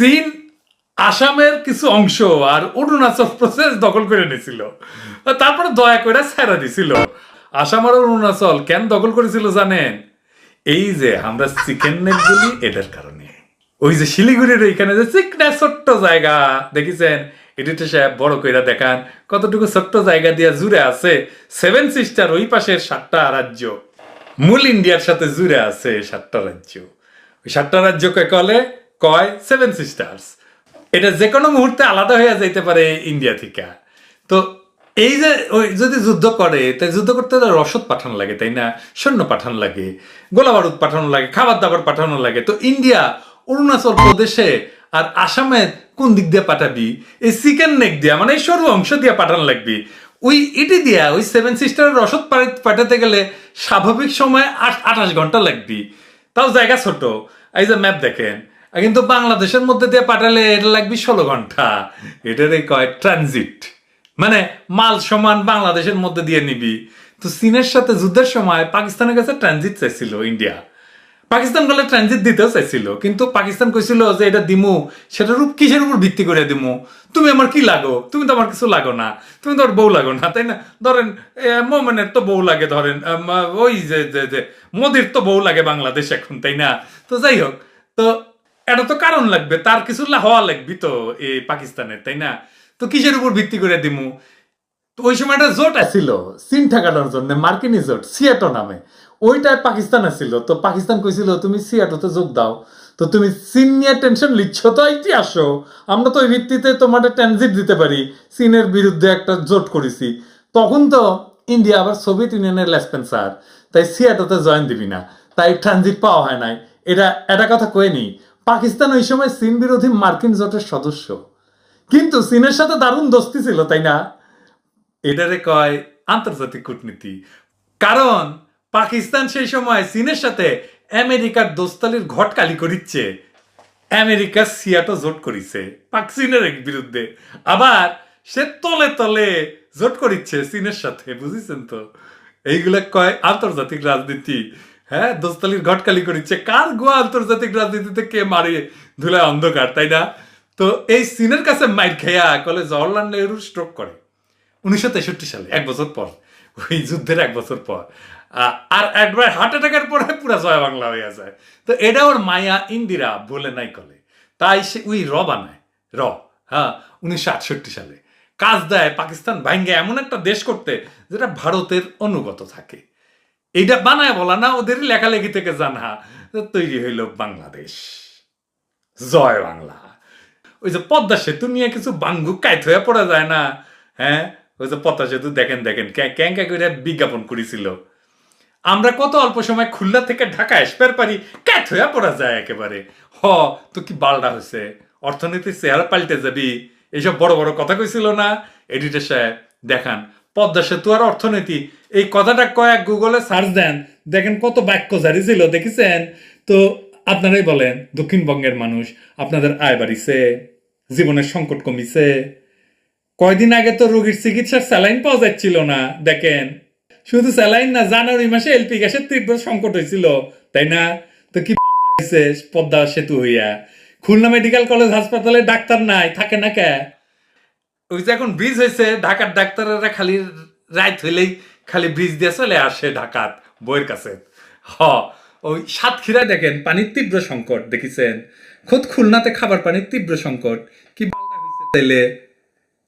চীন আসামের কিছু অংশ আর অরুণাচল প্রদেশ দখল করে নিয়েছিল তারপরে দয়া করে ছাড়া দিছিল। আসাম আর অরুণাচল কেন দখল করেছিল জানেন? এই যে আমরা চিকেন নেক বলি, এটার কারণে। ওই যে শিলিগুড়ির এইখানে যে চিকনা ছোট্ট জায়গা, দেখিছেন? এডিটর সাহেব বড় কইরা দেখান, কতটুকু ছোট্ট জায়গা দিয়ে জুড়ে আছে সেভেন সিস্টার ওই পাশের সাতটা রাজ্য। মূল ইন্ডিয়ার সাথে জুড়ে আছে সাতটা রাজ্য। ওই সাতটা রাজ্যকে কলে কয়? সেভেন সিস্টার্স এটা যে কোনো মুহূর্তে আলাদা হয়ে যাইতে পারে ইন্ডিয়া থেকে। তো এই যে ওই যদি যুদ্ধ করে তাই যুদ্ধ করতে তো রসদ পাঠানো লাগে, তাই না? সৈন্য পাঠানো লাগে গোলা বারুদ পাঠানো লাগে খাবার দাবার পাঠানো লাগে। তো ইন্ডিয়া অরুণাচল প্রদেশে আর আসামে কোন দিক দিয়ে পাঠাবি? এই চিকেন নেক দিয়া মানে এই সরু অংশ দিয়ে পাঠানো লাগবি। ওই ইটি দিয়া, ওই সেভেন সিস্টারের রসদ পাঠাতে গেলে স্বাভাবিক সময় আঠাশ ঘণ্টা লাগবি। তাও জায়গা ছোট। এই যে ম্যাপ দেখেন। কিন্তু বাংলাদেশের মধ্যে দিয়ে পাঠালে এটা লাগবে ষোলো ঘণ্টা। এটারই কয় ট্রানজিট মানে মাল সমান বাংলাদেশের মধ্যে দিয়ে নিবি। তো চীনের সাথে যুদ্ধের সময় পাকিস্তানের কাছে ট্রানজিট চাইছিল ইন্ডিয়া। পাকিস্তান বলে ট্রানজিট দিতেও চাইছিল, কিন্তু পাকিস্তান কইছিল যে এটা দিমু, সেটার রূপ কিসের উপর ভিত্তি করে দিমু? তুমি আমার কি লাগো? তুমি তো আমার কিছু লাগো না। তুমি তো বউ লাগো না, তাই না? ধরেন মোমেনের তো বউ লাগে, ধরেন ওই যে, মোদির তো বউ লাগে বাংলাদেশ এখন, তাই না? তো যাই হোক, তো এটা তো কারণ লাগবে, তার কিছু হওয়া লাগবে তো এই পাকিস্তানের, তাই না? তো কিসের উপর ভিত্তি করে দিমু? তো ওই সময় একটা জোট আছিল, চীন ঠেকানোর জন্য, মার্কিনি জোট, সিয়াটো নামে। ওইটায় পাকিস্তান আছিল, তো পাকিস্তান কইছিল, তুমি সিয়াটোতে যোগ দাও। তো তুমি চীন নিয়ে টেনশন লিচ্ছ, তো এইটি আসো। আমরা তো ওই ভিত্তিতে তোমার ট্রানজিট দিতে পারি। চীনের বিরুদ্ধে একটা জোট করেছি। তখন তো ইন্ডিয়া আবার সোভিয়েত ইউনিয়নের লেসপেন্সার তাই সিয়াটোতে জয়েন দিবি না। তাই ট্রানজিট পাওয়া হয় নাই। এটা এটা কথা কয়ে নি পাকিস্তান ওই সময় চীন বিরোধী মার্কিন জোটের সদস্য। কিন্তু চীনের সাথে দারুণ দোস্তি ছিল, তাই না? এটারে কয় আন্তর্জাতিক কূটনীতি। কারণ পাকিস্তান সেই সময় চীনের সাথে আমেরিকার দোস্তালির ঘটকালি করিচ্ছে। আমেরিকা সিয়াটো জোট করিছে, পাক চীনের বিরুদ্ধে। আবার সে তলে তলে জোট করিচ্ছে চীনের সাথে, বুঝেছেন তো? এইগুলা কয় আন্তর্জাতিক রাজনীতি। হ্যাঁ দোস্তালির ঘটকালি করিচ্ছে। কার গোয়া আন্তর্জাতিক রাজনীতিতে কে মারে? ধুলায় অন্ধকার, তাই না? তো এই চীনের কাছে মাইর খেয়া কলে জওয়াহরলাল নেহরু স্ট্রোক করে। উনিশশো তেষট্টি সালে, এক বছর পর। ওই যুদ্ধের এক বছর পর। আর একবার হার্ট অ্যাটাকের পরে পুরা জয় বাংলা হয়ে যায় তো এটা ওর মায়া ইন্দিরা বলে নাই কলে। তাই সে উই র বানায়, র হ্যাঁ উনিশশো আটষট্টি সালে। কাজ দেয় পাকিস্তান ভাঙ্গে এমন একটা দেশ করতে যেটা ভারতের অনুগত থাকে। এইটা বানায় বলা না, ওদের লেখালেখি থেকে জানা তৈরি হইল বাংলাদেশ। জয় বাংলা। ওই যে পদ্মা সেতু নিয়ে কিছু বাঙ্গু কাইত হয়ে পড়া যায় না। হ্যাঁ? ওই যে পদ্মা সেতু, দেখেন দেখেন, ক্যাং করে বিজ্ঞাপন করেছিল। আমরা কত অল্প সময় খুলনা থেকে ঢাকা আসবার পারি ক্যাট হয়ে পড়া যায় একেবারে। হ, তো কি বালডা হয়েছে অর্থনীতির চেহারা পাল্টে যাবি। এইসব বড় বড় কথা কইছিল না? এডিটর সাহেব, দেখান। পদ্মা সেতু আর অর্থনীতি। এই কথাটা কয়েক গুগলে সার্চ দেন, দেখেন কত বাক্য জারি ছিল, দেখেছেন? তো আপনারাই বলেন, দক্ষিণবঙ্গের মানুষ, আপনাদের আয় বাড়িছে, জীবনের সংকট কমিছে। কয়দিন আগে তো রোগীর চিকিৎসার স্যালাইন পাওয়া যাচ্ছিল না, দেখেন। শুধু স্যালাইন না, জানুয়ারি মাসে এলপি গ্যাসের তীব্র সংকট হয়েছিল, তাই না? তো কি পদ্মা সেতু হইয়া। খুলনা মেডিকেল কলেজ হাসপাতালে ডাক্তার নাই, থাকে না কে? ওই যে এখন ব্রিজ হয়েছে ঢাকার ডাক্তাররা খালি রাইত হইলেই খালি ব্রিজ দিয়ে চলে আসে ঢাকাত বইয়ের কাছে। হ, ওই সাতক্ষীরা দেখেন, পানির তীব্র সংকট, দেখিছেন? খোদ খুলনাতে খাবার পানির তীব্র সংকট, কি তাইলে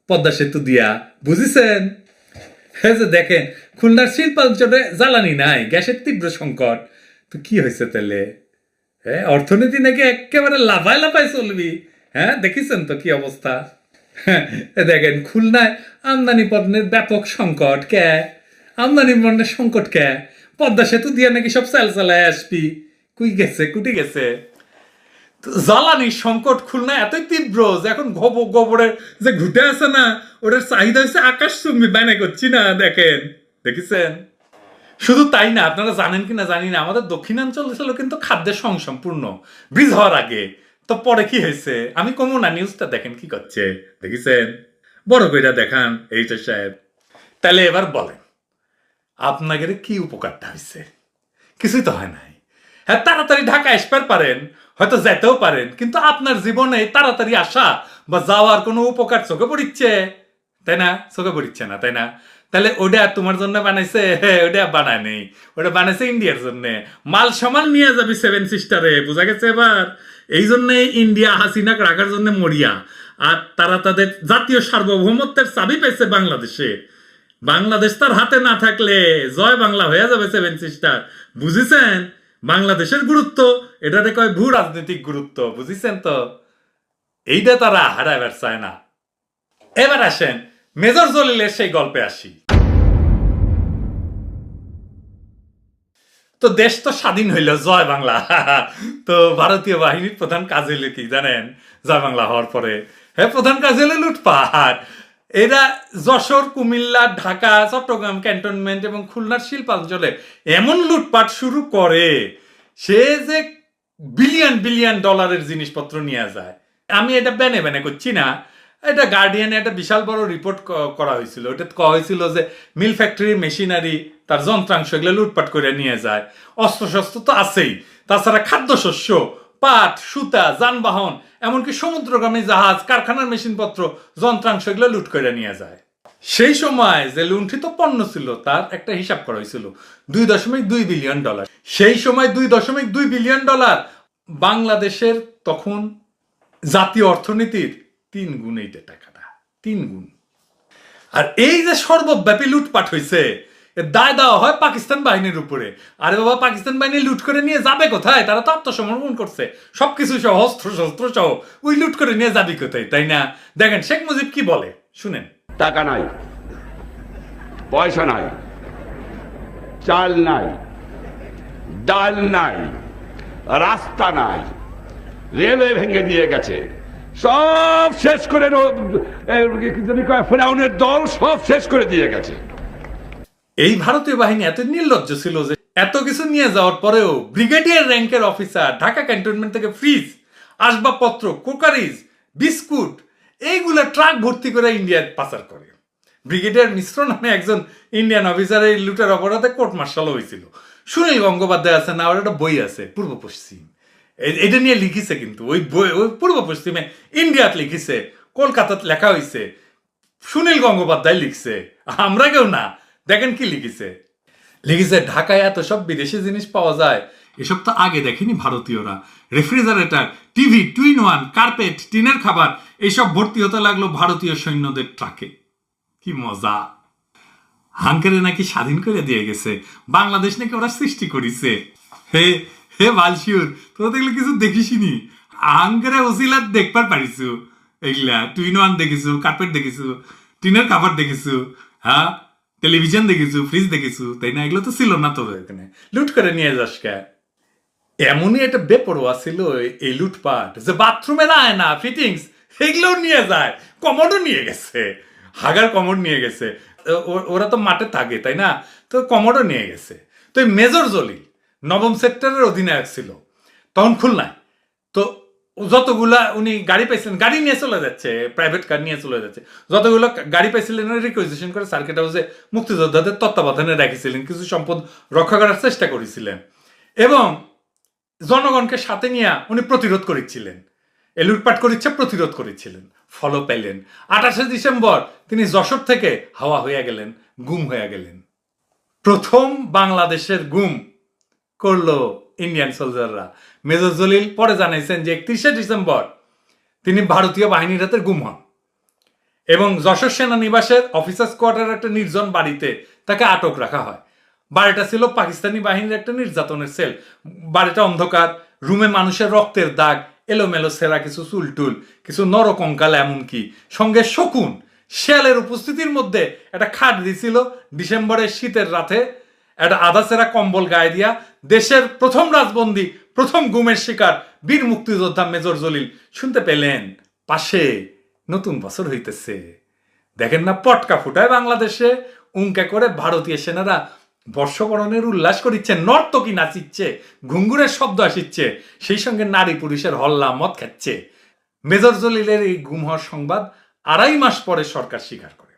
পদ্মা সেতু দিয়া, বুঝিছেন? হ্যাঁ যে দেখেন, খুলনার শিল্পাঞ্চলে জ্বালানি নাই, গ্যাসের তীব্র সংকট। তো কি হয়েছে তাহলে হ্যাঁ অর্থনীতি নাকি একেবারে লাফায় লাফায় চলবি। হ্যাঁ দেখিছেন তো কি অবস্থা? দেখেন, খুলনায় আমদানি পণ্যের ব্যাপক সংকট কে? আমদানি পণ্যের সংকট কে? পদ্মা সেতু দিয়ে নাকি সব চাল চালায় আসবি? কুই গেছে, কুটি গেছে। তো জ্বালানির সংকট খুলনা এতই তীব্র যে এখন গোব, গোবরের যে ঘুটে আছে না, ওটার চাহিদা হচ্ছে আকাশ চুম্বি বানাই করছি না, দেখেন। দেখেছেন? শুধু তাই না, আপনারা জানেন কিনা জানি না, আমাদের দক্ষিণাঞ্চল ছিল কিন্তু খাদ্যের সংসম্পূর্ণ। ব্রিজ হওয়ার আগে তো পরে কি হয়েছে? আমি কমো না নিউজটা দেখেন কি করছে। দেখেছেন? বড় কইরা দেখান এইটা সাহেব। তাহলে এবার বলেন, আপনাদের কি উপকারটা হয়েছে কিছুই তো হয় নাই। হ্যাঁ তাড়াতাড়ি ঢাকা আসবার পারেন, হয়তো যেতেও পারেন, কিন্তু আপনার জীবনে তাড়াতাড়ি আসা বা যাওয়ার কোনো উপকার চোখে পড়িচ্ছে? তাই না? চোখে পড়িচ্ছে না, তাই না? তাহলে ওটা তোমার জন্য বানাইছে? ওটা বানায় নেই। ওটা বানাইছে ইন্ডিয়ার জন্য। মাল সামাল নিয়ে যাবি সেভেন সিস্টারে বোঝা গেছে এবার? এই জন্যে ইন্ডিয়া হাসিনাক রাখার জন্য মরিয়া। আর তারা তাদের জাতীয় সার্বভৌমত্বের চাবি পেয়েছে বাংলাদেশে। বাংলাদেশ তার হাতে না থাকলে জয় বাংলা হয়ে যাবে সেভেন সিস্টার বুঝেছেন? বাংলাদেশের গুরুত্ব, এটাতে কয় ভূ রাজনৈতিক গুরুত্ব, বুঝেছেন তো? এইটা তারা হারাইবার চায় না। এবার আসেন, মেজর জলিলের সেই গল্পে আসি। তো দেশ তো স্বাধীন হইল, জয় বাংলা। তো ভারতীয় বাহিনীর প্রধান কাজ হইলে কি জানেন? জয় বাংলা হওয়ার পরে। হ্যাঁ প্রধান কাজ হইলে লুটপাট। এরা যশোর, কুমিল্লা, ঢাকা, চট্টগ্রাম ক্যান্টনমেন্ট এবং খুলনার শিল্পাঞ্চলে এমন লুটপাট শুরু করে, সে যে বিলিয়ন বিলিয়ন ডলারের জিনিসপত্র নিয়ে যায়। আমি এটা বেনে বেনে করছি না। এটা গার্ডিয়ানে একটা বিশাল বড় রিপোর্ট করা হয়েছিল। ওটা করা হয়েছিল যে মিল ফ্যাক্টরি মেশিনারি তার যন্ত্রাংশ এগুলো লুটপাট করে নিয়ে যায়। অস্ত্র শস্ত্র তো আছেই। তাছাড়া খাদ্যশস্য, পাট, সুতা, যানবাহন, এমনকি সমুদ্রগামী জাহাজ, কারখানার মেশিনপত্র, যন্ত্রাংশ এগুলো লুট করে নিয়ে যায়। সেই সময় যে লুণ্ঠিত পণ্য ছিল, তার একটা হিসাব করা হয়েছিল, দুই দশমিক দুই বিলিয়ন ডলার সেই সময় দুই দশমিক দুই বিলিয়ন ডলার বাংলাদেশের তখন জাতীয় অর্থনীতির তিন গুণ এইটা টাকাটা, তিন গুণ। আর এই যে সর্বব্যাপী লুটপাট হয়েছে দায় দেওয়া হয় পাকিস্তান বাহিনীর উপরে। আরে বাবা, পাকিস্তান বাহিনী লুট করে নিয়ে যাবে কোথায়? তারা তো আত্মসমর্পণ করছে। সবকিছু সহ অস্ত্র শস্ত্র সহ, ওই লুট করে নিয়ে যাবি কোথায়, তাই না? দেখেন, শেখ মুজিব কি বলে? শুনেন। টাকা নাই, পয়সা নাই, চাল নাই, ডাল নাই, রাস্তা নাই, রেলওয়ে ভেঙে দিয়ে গেছে। সব শেষ করে ফেরাউনের দল সব শেষ করে দিয়ে গেছে। এই ভারতীয় বাহিনী এত নির্লজ্জ ছিল যে এত কিছু নিয়ে যাওয়ার পরেও ব্রিগেডিয়ার র্যাঙ্কের অফিসার, ঢাকা ক্যান্টনমেন্ট থেকে ফ্রিজ, আসবাবপত্র, কোকারিজ, বিস্কুট, এইগুলো ট্রাক ভর্তি করে ইন্ডিয়ায় পাচার করে। ব্রিগেডিয়ার মিশ্র নামে একজন ইন্ডিয়ান অফিসার এই লুটের অপরাধে কোর্ট মার্শাল হয়েছিল। সুনীল গঙ্গোপাধ্যায় আছে, না, ওর একটা বই আছে পূর্ব পশ্চিম এটা নিয়ে লিখিছে কিন্তু। ওই বই ওই পূর্ব পশ্চিমে ইন্ডিয়াত লিখিছে, কলকাতাত লেখা হয়েছে সুনীল গঙ্গোপাধ্যায় লিখছে, আমরা কেউ না। দেখেন কি লিখেছে। লিখেছে, ঢাকায় এত সব বিদেশি জিনিস পাওয়া যায়। এসব তো আগে দেখেনি ভারতীয়রা। Refrigerator, TV, two in one, carpet, টিনের খাবার এইসব ভর্তি হতে লাগল ভারতীয় সৈন্যদের ট্রাকে। কি মজা। হাঙ্কেরে নাকি স্বাধীন করে দিয়ে গেছে। বাংলাদেশ নাকি ওরা সৃষ্টি করিছে। হে হে বালশিউর তোরা দেখলে কিছু দেখিসনি। হাঙ্কেরে ওসিলার দেখবার পারিছু। এগুলা টুইন ওয়ান দেখিছু কার্পেট দেখিছু টিনের দেখিছু হ্যাঁ? টেলিভিশন দেখিছু ফ্রিজ দেখিছু, তাই না? এগুলো তো ছিল না তোর এখানে। লুট করে নিয়ে যাস কে। এমনই একটা বেপরোয়া ছিল এই- লুটপাট যে বাথরুমের আয়না ফিটিংস এগুলোও নিয়ে যায়। কমোডও নিয়ে গেছে। হাগার কমোড নিয়ে গেছে। ওরা তো মাঠে থাকে, তাই না? তো কমোডও নিয়ে গেছে। তো মেজর জলিল নবম সেক্টরের অধিনায়ক ছিল। তখন খুলনায়। তো যতগুলা উনি গাড়ি পাইছিলেন, গাড়ি নিয়ে চলে যাচ্ছে প্রাইভেট কার নিয়ে চলে যাচ্ছে। যতগুলো গাড়ি পাইছিলেন রিকোয়েজিশন করে সার্কিট হাউসে মুক্তিযোদ্ধাদের তত্ত্বাবধানে রেখেছিলেন, কিছু সম্পদ রক্ষা করার চেষ্টা করেছিলেন। এবং জনগণকে সাথে নিয়ে উনি প্রতিরোধ করেছিলেন। এ লুটপাট করিচ্ছে প্রতিরোধ করেছিলেন ফলো পেলেন আঠাশে ডিসেম্বর তিনি যশোর থেকে হাওয়া হয়ে গেলেন, গুম হয়ে গেলেন। প্রথম বাংলাদেশের গুম করল ইন্ডিয়ান সোলজাররা মেজর জলিল পরে জানাইছেন যে একত্রিশে ডিসেম্বর তিনি ভারতীয় বাহিনীর হাতে গুম হন এবং যশোর সেনানিবাসের অফিসার্স কোয়ার্টারের একটা নির্জন বাড়িতে তাকে আটক রাখা হয়। বাড়িটা ছিল পাকিস্তানি বাহিনীর একটা নির্যাতনের সেল। বাড়িটা অন্ধকার, রুমে মানুষের রক্তের দাগ, এলোমেলো সেরা কিছু চুলটুল, কিছু নরকঙ্কাল এমনকি সঙ্গে শকুন। শেয়ালের উপস্থিতির মধ্যে একটা খাট দিছিল। ডিসেম্বরের শীতের রাতে একটা আধা সেরা কম্বল গায়ে দিয়া দেশের প্রথম রাজবন্দী, প্রথম গুমের শিকার, বীর মুক্তিযোদ্ধা মেজর জলিল। শুনতে পেলেন, পাশে নতুন বছর হইতেছে। দেখেন না পটকা ফুটায় বাংলাদেশে উঙ্কে করে ভারতীয় সেনারা বর্ষবরণের উল্লাস করিচ্ছে, নর্তকী নাচিচ্ছে, ঘুঙ্গুরের শব্দ আসিচ্ছে, সেই সঙ্গে নারী পুরুষের হল্লা মত খাচ্ছে। মেজর জলিলের এই গুম হওয়ার সংবাদ আড়াই মাস পরে সরকার স্বীকার করে।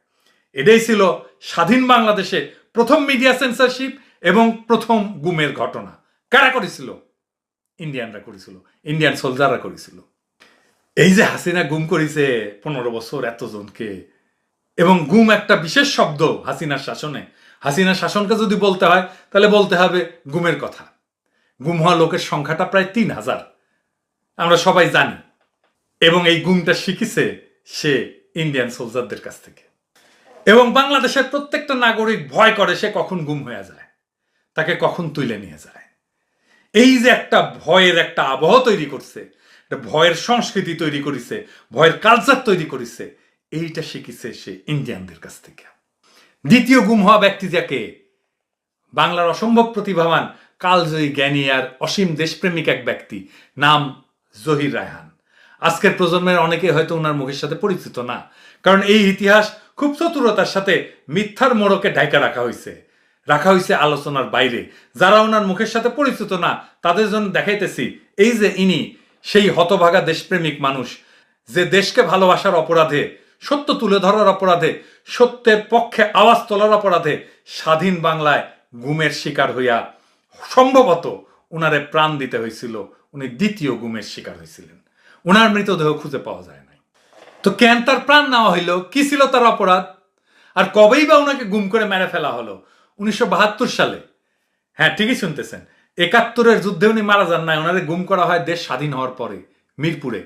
এটাই ছিল স্বাধীন বাংলাদেশে প্রথম মিডিয়া সেন্সরশিপ এবং প্রথম গুমের ঘটনা। কারা করেছিল? ইন্ডিয়ানরা করেছিল। ইন্ডিয়ান সোলজাররা করেছিল। এই যে হাসিনা গুম করেছে পনেরো বছর এতজনকে, এবং গুম একটা বিশেষ শব্দ হাসিনার শাসনে। হাসিনার শাসনকে যদি বলতে হয়, তাহলে বলতে হবে গুমের কথা। গুম হওয়া লোকের সংখ্যাটা প্রায় তিন হাজার। আমরা সবাই জানি। এবং এই গুমটা শিখেছে সে ইন্ডিয়ান সোলজারদের কাছ থেকে। এবং বাংলাদেশের প্রত্যেকটা নাগরিক ভয় করে সে কখন গুম হয়ে যায়, তাকে কখন তুলে নিয়ে যায়। এই যে একটা ভয়ের একটা আবহ তৈরি করছে ভয়ের সংস্কৃতি তৈরি করেছে, ভয়ের কালচার তৈরি করেছে, এইটা শিখেছে সে ইন্ডিয়ানদের কাছ থেকে। দ্বিতীয় গুম হওয়া ব্যক্তি যাকে? বাংলার অসম্ভব প্রতিভাবান, কালজয়ী জ্ঞানী আর অসীম দেশপ্রেমিক এক ব্যক্তি, নাম জহির রায়হান। আজকের প্রজন্মের অনেকে হয়তো ওনার মুখের সাথে পরিচিত না, কারণ এই ইতিহাস খুব চতুরতার সাথে মিথ্যার মোড়কে ঢাকা রাখা হয়েছে রাখা হয়েছে আলোচনার বাইরে। যারা ওনার মুখের সাথে পরিচিত না, তাদের জন্য দেখাইতেছি, এই যে ইনি, সেই হতভাগা দেশপ্রেমিক মানুষ, যে দেশকে ভালোবাসার অপরাধে, সত্য তুলে ধরার অপরাধে, সত্যের পক্ষে আওয়াজ তোলার অপরাধে স্বাধীন বাংলায় গুমের শিকার হইয়া সম্ভবত উনারে প্রাণ দিতে হয়েছিল উনি দ্বিতীয় গুমের শিকার হয়েছিলেন উনার মৃতদেহ খুঁজে পাওয়া যায় তো কেন তার প্রাণ নেওয়া হইল? কি ছিল তার অপরাধ? আর কবেই বা ওনাকে গুম করে মেরে ফেলা হলো? উনিশশো বাহাত্তর সালে। হ্যাঁ ঠিকই শুনতেছেন। একাত্তরের যুদ্ধে উনি মারা যান নাই ওনারে গুম করা হয় দেশ স্বাধীন হওয়ার পরে, মিরপুরে।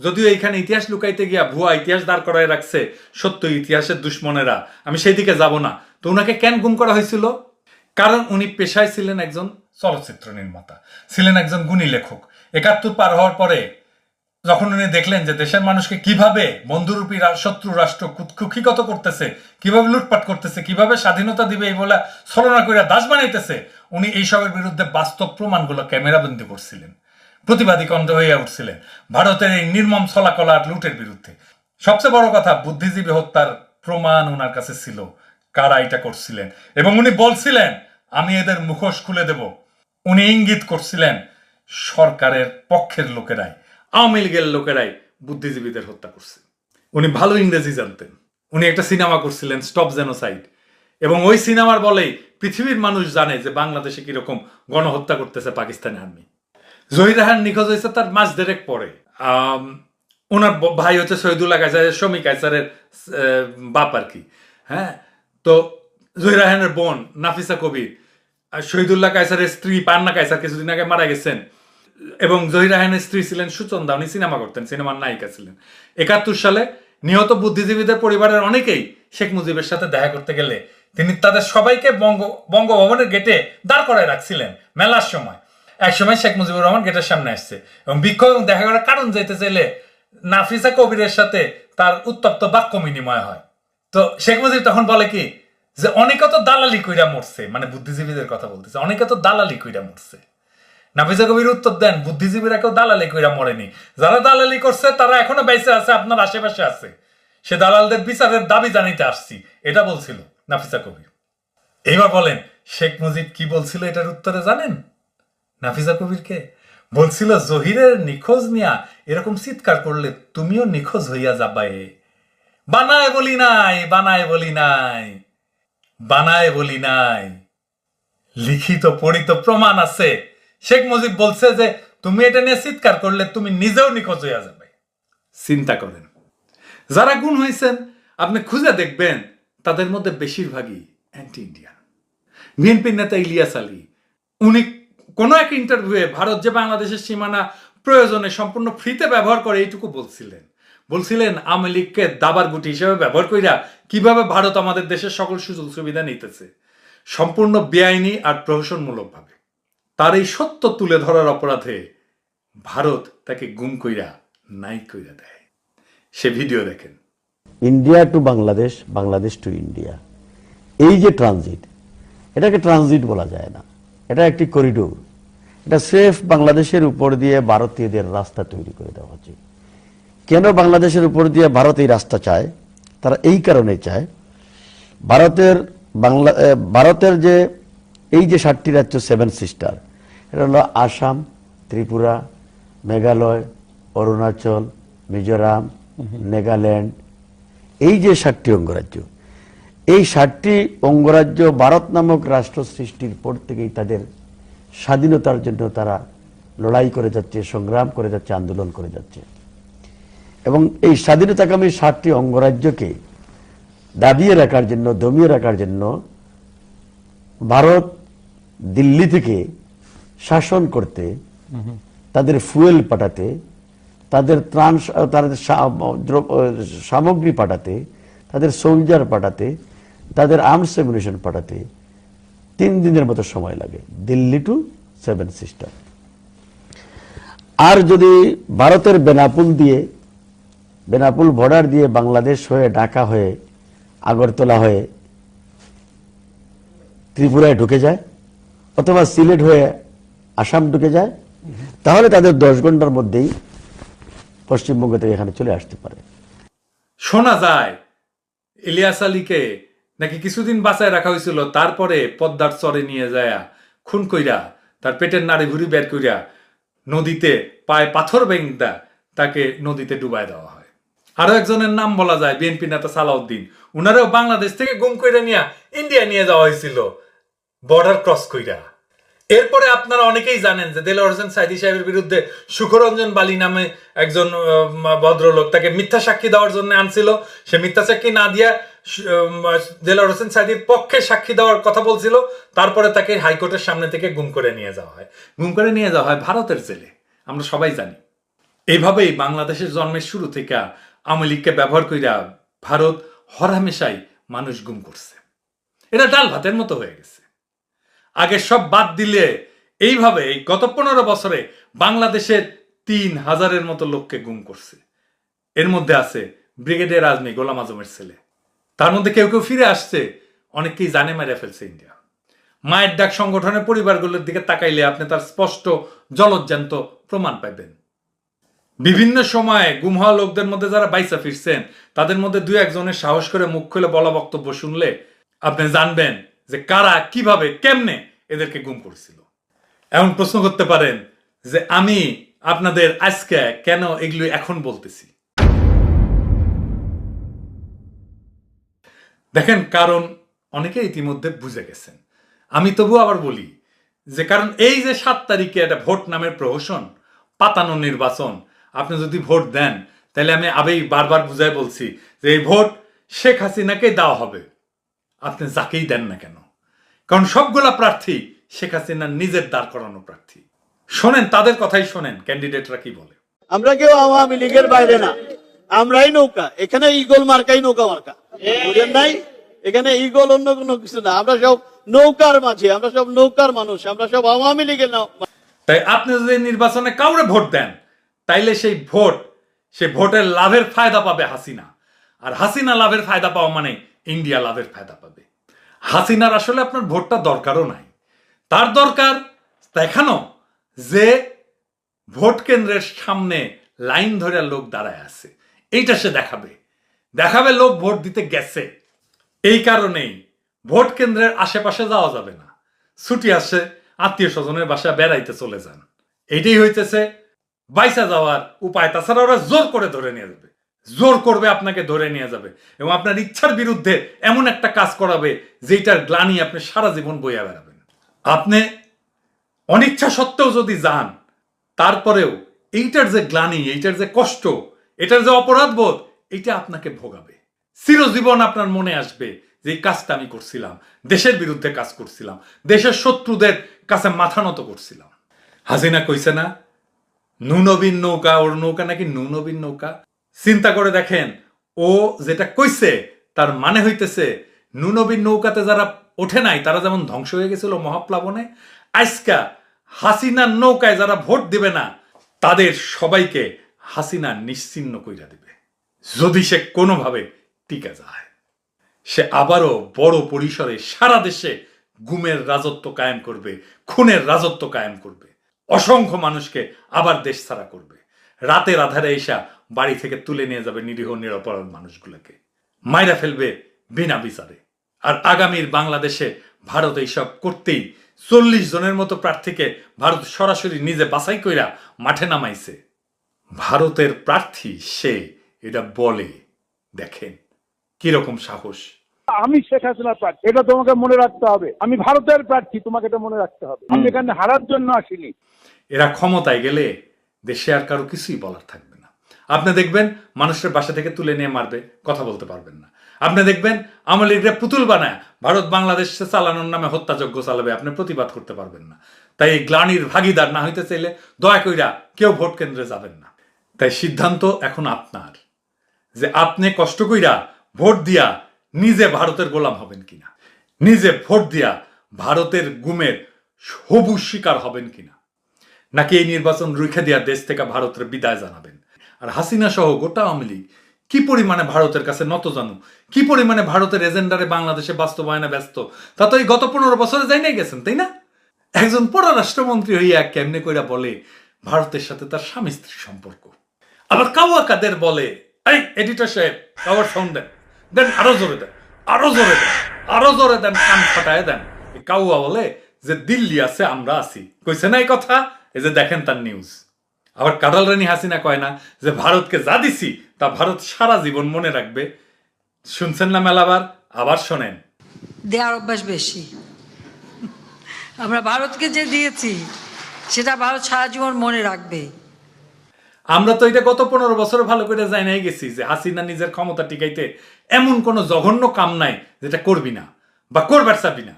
যদিও এইখানে ইতিহাস লুকাইতে গিয়া ভুয়া ইতিহাস দাঁড় করায় রাখছে সত্য ইতিহাসের দুশ্মনেরা। আমি সেই দিকে যাব না। তো ওনাকে কেন গুম করা হয়েছিল? কারণ উনি পেশায় ছিলেন একজন চলচ্চিত্র নির্মাতা, ছিলেন একজন গুণী লেখক। একাত্তর পার হওয়ার পরে যখন উনি দেখলেন যে দেশের মানুষকে কীভাবে বন্ধুরূপী শত্রু রাষ্ট্র কুক্ষিগত করতেছে, কীভাবে লুটপাট করতেছে, কীভাবে স্বাধীনতা দিবে এই বলে ছলনা করে দাস বানাইতেছে, উনি এইসবের বিরুদ্ধে বাস্তব প্রমাণগুলো ক্যামেরাবন্দি করছিলেন। প্রতিবাদী কণ্ঠ হইয়া উঠছিলেন ভারতের এই নির্মম ছলাকলা আর লুটের বিরুদ্ধে। সবচেয়ে বড় কথা, বুদ্ধিজীবী হত্যার প্রমাণ ওনার কাছে ছিল, কারা এটা করছিলেন। এবং উনি বলছিলেন, আমি এদের মুখোশ খুলে দেব। উনি ইঙ্গিত করছিলেন, সরকারের পক্ষের লোকেরাই আওয়ামী লীগের লোকেরাই বুদ্ধিজীবীদের হত্যা করছে। উনি ভালো ইংরেজি জানতেন। উনি একটা সিনেমা করছিলেন স্টপ জেনোসাইড। এবং ওই সিনেমার বলেই পৃথিবীর মানুষ জানে যে বাংলাদেশে কীরকম গণহত্যা করতেছে পাকিস্তানি আর্মি। জহির রাহান নিখোঁজ হয়েছে তার মাস দেড়েক পরে। ওনার ভাই হচ্ছে শহীদুল্লাহ কাইসারের শমী কাইসারের আহ, বাপ আর কি। হ্যাঁ? তো জহির রাহানের বোন নাফিসা কবির শহীদুল্লাহ কাইসারের স্ত্রী পান্না কাইসার কিছুদিন আগে মারা গেছেন। এবং জহির রাহানের স্ত্রী ছিলেন সুচন্দা উনি সিনেমা করতেন, সিনেমার নায়িকা ছিলেন। একাত্তর সালে নিহত বুদ্ধিজীবীদের পরিবারের অনেকেই শেখ মুজিবের সাথে দেখা করতে গেলে তিনি তাদের সবাইকে বঙ্গ, বঙ্গভবনের গেটে দাঁড় করায় রাখছিলেন মেলার সময়। এক সময় শেখ মুজিবুর রহমান গেটের সামনে আসছে এবং বিক্ষোভ এবং দেখা করার কারণ যেতে চাইলে নাফিসা কবিরের সাথে তার উত্তপ্ত বাক্য বিনিময় হয়। তো শেখ মুজিব তখন বলে কি যে, অনেকে তো দালালি কইরা মরছে। মানে বুদ্ধিজীবীদের কথা বলতেছে, অনেকে তো দালালি কইরা মরছে। নাফিসা কবির উত্তর দেন, বুদ্ধিজীবীরা কেউ দালালি কইরা মরেনি। যারা দালালি করছে, তারা এখনও বেঁচে আছে, আপনার আশেপাশে আছে। সে দালালদের বিচারের দাবি জানিতে আসছি, এটা বলছিল নাফিসা কবির। এইবার বলেন, শেখ মুজিব কি বলছিল এটার উত্তরে জানেন? নাফিসা কবিরকে, বলছিল, জহিরের নিখোঁজ নিয়া এরকম চিৎকার করলে তুমিও নিখোঁজ হইয়া যাবাই বানায় বলি নাই, বানায় বলি নাই, বানায় বলি নাই। লিখিত, পড়িত প্রমাণ আছে শেখ মুজিব বলছে যে, তুমি এটা নিয়ে চিৎকার করলে তুমি নিজেও নিখোঁজ হইয়া যাবে। চিন্তা করেন। যারা গুণ হয়েছেন আপনি খুঁজে দেখবেন, তাদের মধ্যে বেশিরভাগই অ্যান্টি ইন্ডিয়ান বিএনপির নেতা ইলিয়াস আলী, উনি কোনো এক ইন্টারভিউয়ে ভারত যে বাংলাদেশের সীমানা প্রয়োজনে সম্পূর্ণ ফ্রিতে ব্যবহার করে, এইটুকু বলছিলেন। বলছিলেন, আওয়ামী লীগকে দাবার গুটি হিসেবে ব্যবহার কইরা কীভাবে ভারত আমাদের দেশের সকল সুযোগ সুবিধা নিতেছে? সম্পূর্ণ বেআইনি আর প্রহসনমূলকভাবে। তার এই সত্য তুলে ধরার অপরাধে ভারত তাকে গুম কইরা নাই কইরা দেয়। সে ভিডিও দেখেন। India to Bangladesh Bangladesh to India. এই যে ট্রানজিট, এটাকে ট্রানজিট বলা যায় না। এটা একটি করিডোর। এটা সেফ বাংলাদেশের উপর দিয়ে ভারতীয়দের রাস্তা তৈরি করে দেওয়া হচ্ছে। কেন বাংলাদেশের উপর দিয়ে ভারত এই রাস্তা চায়? তারা এই কারণে চায়, ভারতের বাংলা ভারতের যে এই যে সাতটি রাজ্য সেভেন সিস্টার এটা হলো আসাম ত্রিপুরা মেঘালয় অরুণাচল মিজোরাম নেগাল্যান্ড। এই যে সাতটি অঙ্গরাজ্য এই সাতটি অঙ্গরাজ্য ভারত নামক রাষ্ট্র সৃষ্টির পর থেকেই তাদের স্বাধীনতার জন্য তারা লড়াই করে যাচ্ছে সংগ্রাম করে যাচ্ছে আন্দোলন করে যাচ্ছে। এবং এই স্বাধীনতাকামী সাতটি অঙ্গরাজ্যকে দাবিয়ে রাখার জন্য দমিয়ে রাখার জন্য ভারত দিল্লি থেকে শাসন করতে, তাদের ফুয়েল পাঠাতে, তাদের ত্রাণ, তাদের সামগ্রী পাঠাতে, তাদের সোলজার পাঠাতে, তাদের আর্মস এমিনেশন পাঠাতে তিন দিনের মতো সময় লাগে, দিল্লি টু সেভেন সিস্টার। আর যদি ভারতের বেনাপুল দিয়ে, বেনাপুল বর্ডার দিয়ে বাংলাদেশ হয়ে, ঢাকা হয়ে, আগরতলা হয়ে ত্রিপুরায় ঢুকে যায়, অথবা সিলেট হয়ে আসাম ঢুকে যায়, তাহলে তাদের দশ ঘণ্টার মধ্যেই পশ্চিমবঙ্গ থেকে এখানে চলে আসতে পারে। শোনা যায়, ইলিয়াস আলীকে নাকি কিছুদিন বাঁচায় রাখা হয়েছিল, তারপরে পদ্মার চরে নিয়ে যায়, খুন কইরা, তার পেটের নাড়ি ভুড়ি বের কইরা নদীতে পায়ে পাথর বেংদা তাকে নদীতে ডুবাই দেওয়া হয়। আরও একজনের নাম বলা যায়, বিএনপি নেতা সালাউদ্দিন। উনারাও বাংলাদেশ থেকে গুম কইরা নিয়ে ইন্ডিয়া নিয়ে যাওয়া হয়েছিল। বর্ডার ক্রস কইরা। এরপরে আপনারা অনেকেই জানেন যে দেলোয়ার হোসেন সাইদি সাহেবের বিরুদ্ধে সুখরঞ্জন বালি নামে একজন ভদ্রলোক তাকে মিথ্যা সাক্ষী দেওয়ার জন্য আনছিল। সে মিথ্যা সাক্ষী না দিয়া দেলোয়ার হোসেন সাইদির পক্ষে সাক্ষী দেওয়ার কথা বলছিল। তারপরে তাকে হাইকোর্টের সামনে থেকে গুম করে নিয়ে যাওয়া হয়। গুম করে নিয়ে যাওয়া হয় ভারতের জেলে। আমরা সবাই জানি। এইভাবেই বাংলাদেশের জন্মের শুরু থেকে আওয়ামী লীগকে ব্যবহার কইরা ভারত হরহামেশাই মানুষ গুম করছে। এটা ডাল ভাতের মতো হয়ে গেছে। আগে সব বাদ দিলে এইভাবে এই গত পনেরো বছরে বাংলাদেশের তিন হাজারের মতো লোককে গুম করছে। এর মধ্যে আছে ব্রিগেডিয়ার আজমি গোলাম আজমের ছেলে। তার মধ্যে কেউ কেউ ফিরে আসছে অনেককেই জানে মেরে ফেলছে ইন্ডিয়া। মায়ের ডাক সংগঠনের পরিবারগুলোর দিকে তাকাইলে আপনি তার স্পষ্ট জলজ্জান্ত প্রমাণ পাইবেন। বিভিন্ন সময়ে গুম হওয়া লোকদের মধ্যে যারা বাইসা ফিরছেন, তাদের মধ্যে দুই একজনের সাহস করে মুখ খুলে বলা বক্তব্য শুনলে আপনি জানবেন যে কারা, কীভাবে, কেমনে এদেরকে গুম করেছিল। এমন প্রশ্ন করতে পারেন যে আমি আপনাদের আজকে কেন এগুলো এখন বলতেছি? দেখেন, কারণ অনেকে ইতিমধ্যে বুঝে গেছেন। আমি তবু আবার বলি যে কারণ এই যে সাত তারিখে একটা ভোট নামের প্রহসন, পাতানো নির্বাচন, আপনি যদি ভোট দেন, তাহলে আমি আবেই বারবার বুঝাই বলছি যে এই ভোট শেখ হাসিনাকে দেওয়া হবে। আপনি যাকেই দেন না কেন? কারণ সবগুলা প্রার্থী শেখ হাসিনার নিজের দাঁড় করানো প্রার্থী। শোনেন তাদের কথাই শোনেন ক্যান্ডিডেটরা কি বলে। আমরা কেউ আওয়ামী লীগের বাইরে না। আমরাই নৌকা এখানে ইগল মার্কাই নৌকা মার্কা। বুঝেন নাই? এখানে ইগল অন্য কোনো কিছু না। আমরা সব নৌকার মাঝে আমরা সব নৌকার মানুষ আমরা সব আওয়ামী লীগের নৌ- তাই আপনি যদি নির্বাচনে কাউরে ভোট দেন তাইলে সেই ভোট সে ভোটের লাভের ফায়দা পাবে হাসিনা। আর হাসিনা লাভের ফায়দা পাওয়া মানে ইন্ডিয়া লাভের ফায়দা পাবে। হাসিনার আসলে আপনার ভোটটা দরকারও নাই। তার দরকার দেখানো যে ভোট কেন্দ্রের সামনে লাইন ধরে লোক দাঁড়ায় আছে। এইটা সে দেখাবে। দেখাবে লোক ভোট দিতে গেছে। এই কারণেই ভোট কেন্দ্রের আশেপাশে যাওয়া যাবে না। ছুটি আসে, আত্মীয় স্বজনের বাসায় বেড়াইতে চলে যান। এইটাই হইতেছে বাইসা যাওয়ার উপায়। তাছাড়া ওরা জোর করে ধরে নিয়ে যাবে। জোর করবে আপনাকে ধরে নিয়ে যাবে। এবং আপনার ইচ্ছার বিরুদ্ধে এমন একটা কাজ করাবে যেটার গ্লানি আপনি সারা জীবন বইয়া বেড়াবেন। আপনি অনিচ্ছা সত্ত্বেও যদি যান, তারপরেও এইটার যে গ্লানি, এইটার যে কষ্ট, এটার যে অপরাধ বোধ এটা আপনাকে ভোগাবে। চিরজীবন আপনার মনে আসবে যে এই কাজটা আমি করছিলাম, দেশের বিরুদ্ধে কাজ করছিলাম, দেশের শত্রুদের কাছে মাথা নত করছিলাম। হাসিনা কইছে না, নুনবীন নৌকা, ওর নৌকা নাকি নুনবীন নৌকা? চিন্তা করে দেখেন, ও যেটা কইছে, তার মানে হইতেছে নুনবীর নৌকাতে যারা ওঠে নাই, তারা যেমন ধ্বংস হয়ে গেছিল মহাপ্লাবনে, আজকা হাসিনার নৌকায় যারা ভোট দিবে না, তাদের সবাইকে হাসিনা নিশ্চিন্ন কইরা দিবে। যদি সে কোনোভাবে টিকে যায়। সে আবারও বড় পরিসরে সারা দেশে গুমের রাজত্ব কায়েম করবে, খুনের রাজত্ব কায়েম করবে। অসংখ্য মানুষকে আবার দেশ ছাড়া করবে। রাতের আধারে এসা বাড়ি থেকে তুলে নিয়ে যাবে নিরীহ নিরপরাধ মানুষগুলোকে। মাইরা ফেলবে বিনা বিচারে। আর আগামীর বাংলাদেশে ভারত এইসব করতেই চল্লিশ জনের মতো প্রার্থীকে ভারত সরাসরি নিজে বাছাই কইরা মাঠে নামাইছে। ভারতের প্রার্থী সে এটা বলে দেখেন কীরকম সাহস। আমি শেখ হাসিনার প্রার্থী এটা তোমাকে মনে রাখতে হবে। আমি ভারতের প্রার্থী তোমাকে এটা মনে রাখতে হবে। আমি এখানে হারার জন্য আসিনি। এরা ক্ষমতায় গেলে দেশে আর কারও কিছুই বলার থাকবে আপনি দেখবেন মানুষের বাসা থেকে তুলে নিয়ে মারবে, কথা বলতে পারবেন না। আপনি দেখবেন আওয়ামী পুতুল বানায়, ভারত বাংলাদেশ চালানোর নামে হত্যাযজ্ঞ চালাবে, আপনি প্রতিবাদ করতে পারবেন না। তাই এই গ্লানির ভাগিদার না হইতে চাইলে দয়া কইরা কেউ ভোট কেন্দ্রে যাবেন না। তাই সিদ্ধান্ত এখন আপনার, যে আপনি কষ্ট কইরা ভোট দিয়া নিজে ভারতের গোলাম হবেন কিনা, নিজে ভোট দিয়া ভারতের গুমের সবুজ শিকার হবেন কিনা, নাকি এই নির্বাচন রুখে দিয়া দেশ থেকে ভারতের বিদায় জানাবেন? আর হাসিনা সহ গোটা আওয়ামী লীগ। কি পরিমাণে ভারতের কাছে নত জানু? কি পরিমাণে ভারতের এজেন্ডারে বাংলাদেশে বাস্তবায়নে ব্যস্ত? তা তো এই গত পনেরো বছরে যাই নাই গেছেন, তাই না? একজন পররাষ্ট্রমন্ত্রী হইয়া কেমনে কইরা বলে, ভারতের সাথে তার স্বামী স্ত্রী সম্পর্ক আবার কাওয়া কাদের বলে, এই এডিটর সাহেব কাওয়ার সাউন্ড দেন দেন আরও জোরে দেন, আরও জোরে দেন, আরও জোরে দেন, কান ফাটায় দেন। কাউয়া বলে যে, দিল্লি আছে, আমরা আছি। কইছে না এই কথা? এই যে দেখেন তার নিউজ আবার কাটাল রানী হাসিনা কয় না যে ভারতকে যা দিছি তা ভারত সারা জীবন মনে রাখবে। শুনছেন না মেলাবার? আবার শোনেন। দেওয়ার অভ্যাস বেশি। আমরা ভারতকে যে দিয়েছি সেটা ভারত সারা জীবন মনে রাখবে। আমরা তো এটা গত পনেরো বছর ভালো করে যাই নাই গেছি যে হাসিনা নিজের ক্ষমতা টিকাইতে এমন কোনো জঘন্য কাম নাই যেটা করবি না বা করবার চাবি না।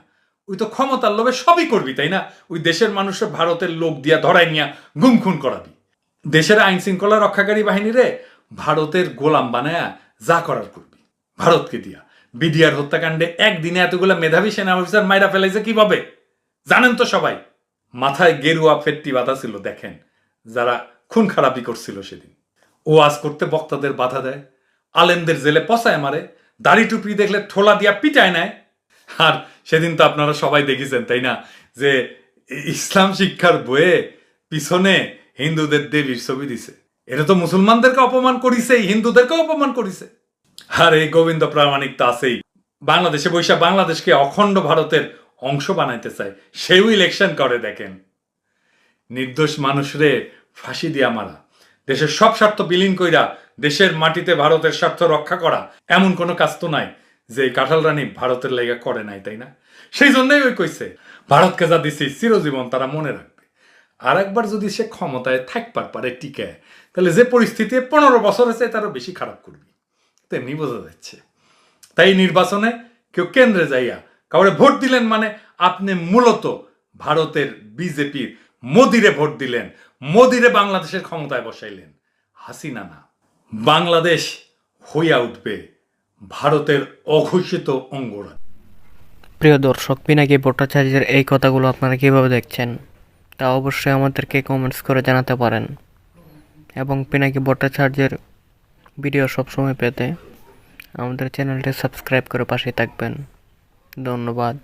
ওই তো ক্ষমতার লোভে সবই করবি তাই না? ওই দেশের মানুষের ভারতের লোক দিয়া ধরাই নিয়া গুম খুন করাবি। দেশের আইন শৃঙ্খলা রক্ষাকারী বাহিনীরে ভারতের গোলাম বানায়া যা করার করবি। ভারতকে দিয়া। বিডিআর হত্যাকাণ্ডে একদিনে এতগুলা মেধাবী সেনা অফিসার মাইরা ফেলাইছে কীভাবে? জানেন তো সবাই, মাথায় গেরুয়া ফেট্টি বাঁধা ছিল, দেখেন। যারা খুন খারাপি করছিল সেদিন। ও আজ করতে বক্তাদের বাধা দেয়, আলেমদের জেলে পচায় মারে, দাড়ি টুপি দেখলে ঠোলা দিয়া পিটায় নেয়। আর সেদিন তো আপনারা সবাই দেখেছেন, তাই না? যে ইসলাম শিক্ষার বইয়ে পিছনে হিন্দুদের দেবীর ছবি দিছে। এটা তো মুসলমানদেরকে অপমান করিছে হিন্দুদেরকে অপমান করিছে। আর এই গোবিন্দ প্রামাণিক তো আছেই। বাংলাদেশে বৈশা বাংলাদেশকে অখণ্ড ভারতের অংশ বানাইতে চায়, সেও ইলেকশন করে, দেখেন। নির্দোষ মানুষরে ফাঁসি দিয়া মারা। দেশের সব স্বার্থ বিলীন কইরা, দেশের মাটিতে ভারতের স্বার্থ রক্ষা করা, এমন কোনো কাজ তো নাই, যে কাঁঠাল রানী ভারতের লেগে করে নাই, তাই না? সেই জন্যই ওই কইছে, ভারতকে যা দিছি, চিরজীবন তারা মনে রাখবে। আর একবার যদি সে ক্ষমতায় থাকবার পারে টিকে, তাহলে যে পরিস্থিতি পনেরো বছর আছে, তারও বেশি খারাপ করবি। তেমনি বোঝা যাচ্ছে। তাই নির্বাচনে কেউ কেন্দ্রে যাইয়া কাউরে ভোট দিলেন মানে আপনি মূলত ভারতের বিজেপির মোদিরে ভোট দিলেন, মোদিরে বাংলাদেশের ক্ষমতায় বসাইলেন। হাসিনা না। বাংলাদেশ হইয়া উঠবে ভারতের অঘোষিত অঙ্গরাজ্য। প্রিয় দর্শক, পিনাকি ভট্টাচার্যের এই কথাগুলো আপনারা কীভাবে দেখছেন? তা অবশ্যই আমাদেরকে কমেন্টস করে জানাতে পারেন। এবং পিনাকি ভট্টাচার্যের ভিডিও সবসময় পেতে আমাদের চ্যানেলটি সাবস্ক্রাইব করে পাশে থাকবেন। ধন্যবাদ।